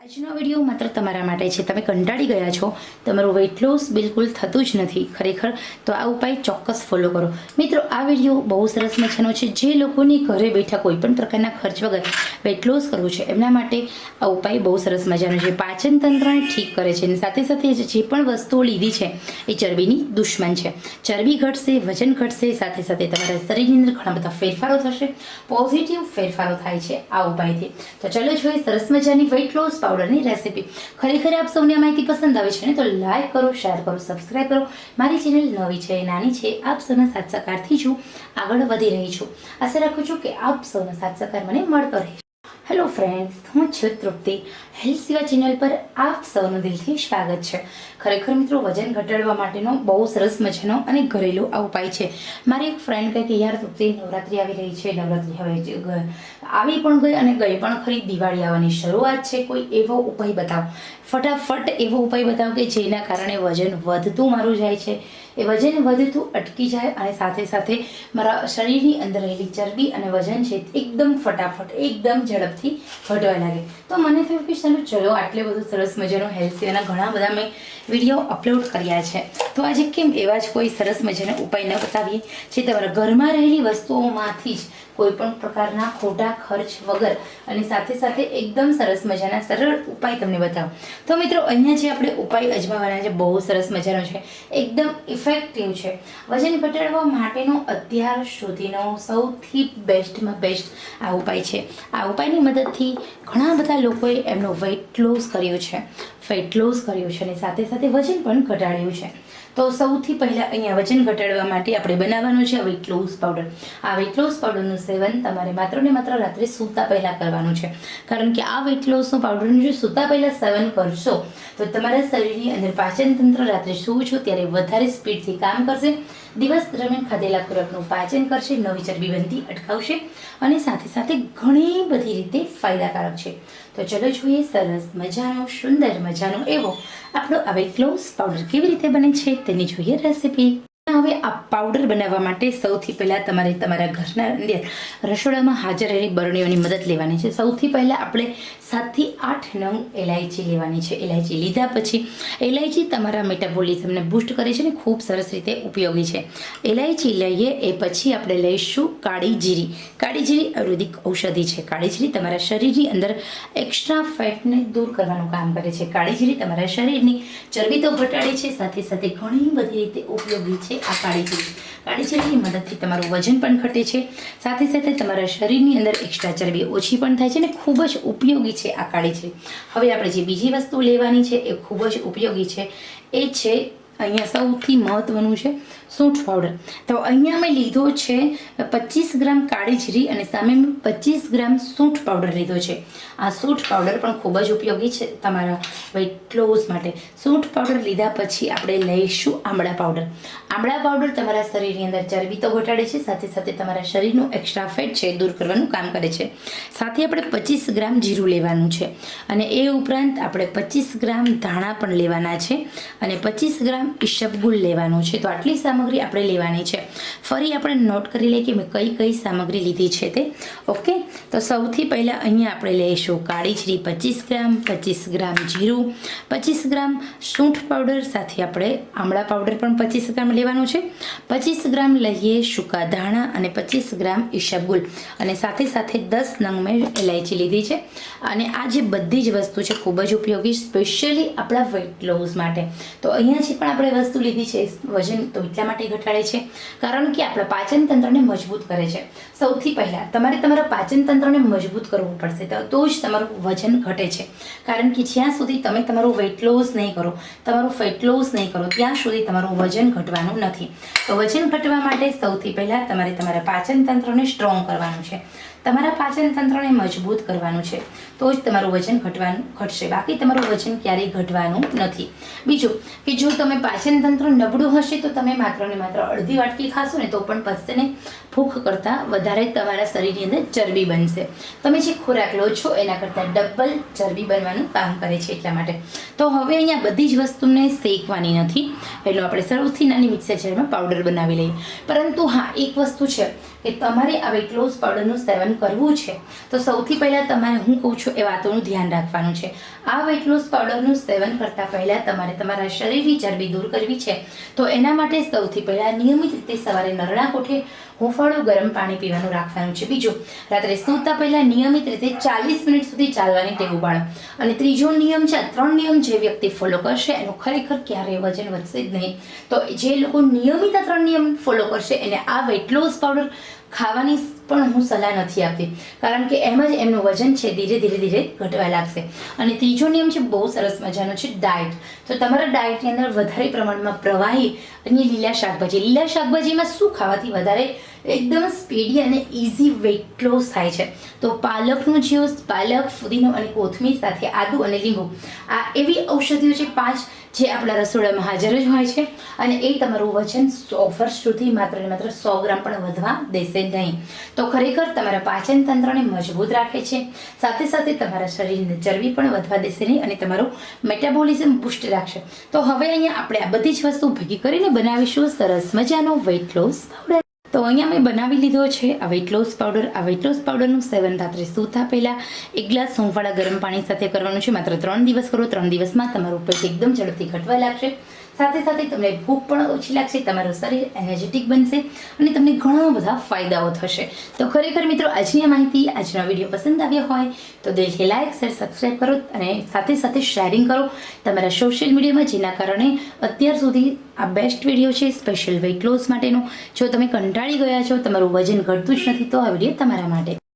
આજનો વીડિયો માત્ર તમારા માટે છે. તમે કંટાળી ગયા છો. તમારું વેઇટ લોસ બિલકુલ થતું જ નથી. ખરેખર તો આ ઉપાય ચોક્કસ ફોલો કરો. મિત્રો, આ વીડિયો બહુ સરસ મજાનો છે. જે લોકોને ઘરે બેઠા કોઈ પણ પ્રકારના ખર્ચ વગર વેઇટ લોસ કરવું છે, એમના માટે આ ઉપાય બહુ સરસ મજાનો છે. પાચન તંત્રને ઠીક કરે છે અને સાથે સાથે જે પણ વસ્તુઓ લીધી છે, એ ચરબીની દુશ્મન છે. ચરબી ઘટશે, વજન ઘટશે, સાથે સાથે તમારા શરીરની અંદર ઘણા બધા ફેરફારો થશે. પોઝિટિવ ફેરફારો થાય છે આ ઉપાયથી. તો ચલો જોઈએ સરસ મજાની વેઇટ લોસ પાવડરની રેસીપી. ખરેખર આપ સૌને આ માહિતી પસંદ આવે છે ને, તો લાઈક કરો શેર કરો સબસ્ક્રાઈબ કરો. મારી ચેનલ નવી છે, નાની છે, આપ સૌના સાથ સહકારથી છું આગળ વધી રહી છું. આશા રાખું છું કે આપ સૌનો સાથ સહકાર મને મળતો રહે. હેલો ફ્રેન્ડ્સ હું છું તૃપ્તિ. હેલ્થ સેવા ચેનલ પર આપ સૌનું દિલથી સ્વાગત છે. ખરેખર મિત્રો, વજન ઘટાડવા માટેનો બહુ સરસ મજાનો અને ઘરેલું આ ઉપાય છે. મારી એક ફ્રેન્ડ કહે કે, યાર તૃપ્તિ, નવરાત્રિ આવી રહી છે, નવરાત્રિ હવે આવી પણ ગઈ અને ગઈ પણ ખરી દિવાળી આવવાની શરૂઆત છે. કોઈ એવો ઉપાય બતાવો. ફટાફટ એવો ઉપાય બતાવો કે જેના કારણે વજન વધતું મારું જાય છે. એ વજન વધતું અટકી જાય અને સાથે સાથે મારા શરીરની અંદર રહેલી ચરબી અને વજન છે એકદમ ફટાફટ, એકદમ ઝડપથી ઘટવા લાગે. તો મને થયું કે ચાલો, ચલો, આટલે બધું સરસ મજાનો હેલ્થી અને ઘણા બધા મેં વીડિયો અપલોડ કર્યા છે. તો આજે કેમ એવા જ કોઈ સરસ મજાના ઉપાય ન બતાવીએ? જે તમારા ઘરમાં રહેલી વસ્તુઓમાંથી જ કોઈ પણ પ્રકારના ખોટા ખર્ચ વગર. અને સાથે સાથે એકદમ સરસ મજાના સરળ ઉપાય તમને બતાવો. તો મિત્રો, અહીંયા જે આપણે ઉપાય અજમાવવાના છે, બહુ સરસ મજાનો છે. એકદમ ઇફેક્ટિવ છે. વજન ઘટાડવા માટેનો અત્યાર સુધીનો સૌથી બેસ્ટમાં બેસ્ટ આ ઉપાય છે. આ ઉપાયની મદદથી ઘણા બધા લોકોએ એમનો વેઇટ લોસ કર્યો છે. ફેટ લોસ કર્યો છે અને સાથે સાથે વજન પણ ઘટાડ્યું છે. તો સૌથી પહેલાં અહીંયા વજન ઘટાડવા માટે આપણે બનાવવાનું છે વેઇટ લોસ પાવડર આ વેઇટ લોસ પાવડરનું સેવન તમારે માત્ર ને માત્ર રાત્રે સૂતા પહેલાં કરવાનું છે. કારણ કે આ વેઇટ લોસનું પાવડરનું જો સૂતા પહેલાં સેવન કરશો, તો તમારા શરીરની અંદર પાચન તંત્ર રાત્રે સૂવું છો ત્યારે વધારે સ્પીડથી કામ કરશે. દિવસ દરમિયાન ખાધેલા ખોરાકનું પાચન કરશે, નવી ચરબી બનતી અટકાવશે અને સાથે સાથે ઘણી બધી રીતે ફાયદાકારક છે. તો ચલો જોઈએ સરસ મજાનો, સુંદર મજાનો એવો આપણો આ વેઇટ લોસ પાવડર કેવી રીતે બને છે તેની જોઈએ રેસીપી હવે આ પાવડર બનાવવા માટે સૌથી પહેલાં તમારે તમારા ઘરના અંદર રસોડામાં હાજર રહેલી બરણીઓની મદદ લેવાની છે. સૌથી પહેલાં આપણે સાતથી આઠ નંગ એલાયચી લેવાની છે. એલાયચી લીધા પછી એલાયચી તમારા મેટાબોલિઝમને બૂસ્ટ કરે છે ને ખૂબ સરસ રીતે ઉપયોગી છે. એલાયચી લઈએ એ પછી આપણે લઈશું કાળી જીરી. કાળી જીરી આયુર્વેદિક ઔષધિ છે. કાળી જીરી તમારા શરીરની અંદર એક્સ્ટ્રા ફેટને દૂર કરવાનું કામ કરે છે. કાળી જીરી તમારા શરીરની ચરબી તો ઘટાડે છે. સાથે સાથે ઘણી બધી રીતે ઉપયોગી છે આ કાળી જીરી. કાળી જીરીની મદદથી તમારું વજન પણ ઘટે છે. સાથે સાથે તમારા શરીરની અંદર એક્સ્ટ્રા ચરબી ઓછી પણ થાય છે અને ખૂબ જ ઉપયોગી છે આ કાળી હવે આપણે જે બીજી વસ્તુ લેવાની છે, એ ખૂબ જ ઉપયોગી છે. એ છે, અહીંયા સૌથી મહત્વનું છે સૂંઠ પાવડર તો અહીંયા મેં લીધો છે પચીસ ગ્રામ કાળી જીરી અને સામે મેં પચીસ ગ્રામ સૂંઠ પાવડર લીધો છે. આ સૂંઠ પાવડર પણ ખૂબ જ ઉપયોગી છે તમારા વેઇટ લોસ માટે. સૂંઠ પાવડર લીધા પછી આપણે લઈશું આમળા પાવડર. આમળા પાવડર તમારા શરીરની અંદર ચરબી તો ઘટાડે છે, સાથે સાથે તમારા શરીરનું એક્સ્ટ્રા ફેટ છે દૂર કરવાનું કામ કરે છે. સાથે આપણે પચીસ ગ્રામ જીરું લેવાનું છે અને એ ઉપરાંત આપણે પચીસ ગ્રામ ધાણા પણ લેવાના છે અને પચીસ ગ્રામ ઈસબગુલ લેવાનું છે. તો આટલી સામગ્રી આપણે લેવાની છે. ફરી આપણે નોટ કરી લઈએ કે મેં કઈ કઈ સામગ્રી લીધી છે તે. ઓકે તો સૌથી પહેલાં અહીંયા આપણે લઈશું કાળી જીરી પચીસ ગ્રામ પચીસ ગ્રામ જીરું, પચીસ ગ્રામ સૂંઠ પાવડર સાથે આપણે આમળા પાવડર પણ પચીસ ગ્રામ લેવાનું છે. પચીસ ગ્રામ લઈએ સૂકા ધાણા અને પચીસ ગ્રામ ઈસબગુલ અને સાથે સાથે દસ નંગ મેં ઇલાયચી લીધી છે. અને આ જે બધી જ વસ્તુ છે ખૂબ જ ઉપયોગી સ્પેશિયલી આપણા વેઇટ લોસ માટે. તો અહીંયા જે પણ આપણે વસ્તુ લીધી છે, વજન તો એટલા માટે ઘટાડે છે. કારણ કે આપણા પાચન તંત્રને મજબૂત કરે છે. સૌથી પહેલાં તમારે તમારા પાચન તંત્રને મજબૂત કરવું પડશે. તો- જ તમારું વજન ઘટે છે. કારણ કે જ્યાં સુધી તમે તમારું વેટ લોસ નહીં કરો, તમારું ફેટ લોસ નહીં કરો, ત્યાં સુધી તમારું વજન ઘટવાનું નથી. તો વજન ઘટવા માટે સૌથી પહેલાં તમારે તમારા પાચન તંત્રને સ્ટ્રોંગ કરવાનું છે. તમારા પાચન તંત્રને મજબૂત કરવાનું છે. તો જ તમારું વજન ઘટવાનું ઘટશે. બાકી તમારું વજન ક્યારેય ઘટવાનું નથી. બીજું કે જો તમે પાચન તંત્ર નબળું હશે તો તમે માત્ર ને માત્ર અડધી વાટકી ખાશો ને તો પણ પચશે ને ભૂખ કરતાં વધારે તમારા શરીરની અંદર ચરબી બનશે. તમે જે ખોરાક લો છો એના કરતાં ડબલ ચરબી બનવાનું કામ કરે છે એટલા માટે. તો હવે અહીંયા બધી જ વસ્તુને શેકવાની નથી. એટલે આપણે સૌથી નાની મિક્સર જારમાં પાવડર બનાવી લઈએ. પરંતુ હા, એક વસ્તુ છે. કે તમારે આ વેટ લોસ પાવડરનું સેવન કરવું છે, તો સૌથી પહેલાં તમારે હું કહું છું એ વાતોનું ધ્યાન રાખવાનું છે. આ વેટ લોસ પાવડરનું સેવન કરતાં પહેલાં તમારે તમારા શરીરની ચરબી દૂર કરવી છે, તો એના માટે સૌથી પહેલાં નિયમિત રીતે સવારે નરણા કોઠે હુંફાળું ગરમ પાણી પીવાનું રાખવાનું છે. બીજું, રાત્રે સૂતા પહેલાં નિયમિત રીતે ચાલીસ મિનિટ સુધી ચાલવાની ટેવ પાડો અને ત્રીજો નિયમ છે ત્રણ નિયમ જે વ્યક્તિ ફોલો કરશે, એનું ખરેખર ક્યારેય વજન વધશે જ નહીં. તો જે લોકો નિયમિત આ ત્રણ નિયમ ફોલો કરશે, એને આ વેટ લોસ પાવડર ખાવાની પણ હું સલાહ નથી આપતી. કારણ કે એમ જ એમનું વજન છે, ધીરે ધીરે ધીરે ઘટવા લાગશે. અને ત્રીજો નિયમ છે, બહુ સરસ મજાનો છે ડાયટ તો તમારા ડાયટની અંદર વધારે પ્રમાણમાં પ્રવાહી અને લીલા શાકભાજી. લીલા શાકભાજીમાં શું ખાવાથી વધારે એકદમ સ્પીડી અને ઇઝી વેટ લોસ થાય છે. તો પાલકનું જ્યુસ પાલક, ફુદીનો અને કોથમીર સાથે આદુ અને લીંબુ. આ એવી ઔષધિઓ છે પાંચ જે આપણા રસોડામાં હાજર જ હોય છે અને એ તમારું વજન સો વર્ષ સુધી માત્ર ને માત્ર સો ગ્રામ પણ વધવા દેશે નહીં. તો ખરેખર તમારા પાચન તંત્રને મજબૂત રાખે છે. સાથે સાથે તમારા શરીરની ચરબી પણ વધવા દેશે નહીં અને તમારું મેટાબોલિઝમ બુસ્ટ રાખશે. તો હવે અહીંયા આપણે આ બધી જ વસ્તુ ભેગી કરીને બનાવીશું સરસ મજાનો વેઇટ લોસ તો અહીંયા મેં બનાવી લીધો છે આ વેટ લોસ પાવડર આ વેટ લોસ પાવડરનું સેવન રાત્રે સૂતા પહેલાં એક ગ્લાસ સોંફવાળા ગરમ પાણી સાથે કરવાનું છે. માત્ર ત્રણ દિવસ કરો. ત્રણ દિવસમાં તમારું પેટ એકદમ ઝડપથી ઘટવા લાગશે. સાથે સાથે તમને ભૂખ પણ ઓછી લાગશે, તમારું શરીર એનર્જેટિક બનશે અને તમને ઘણા બધા ફાયદાઓ થશે. તો ખરેખર મિત્રો, આજની આ માહિતી, આજનો વીડિયો પસંદ આવ્યો હોય તો દિલથી લાઈક શેર સબસ્ક્રાઈબ કરો અને સાથે સાથે શેરિંગ કરો તમારા સોશિયલ મીડિયામાં જેના કારણે અત્યાર સુધી આ બેસ્ટ વીડિયો છે સ્પેશિયલ વેઇટ લોસ માટેનો. જો તમે કંટાળી ગયા છો, તમારું વજન ઘટતું જ નથી, તો આ વીડિયો તમારા માટે.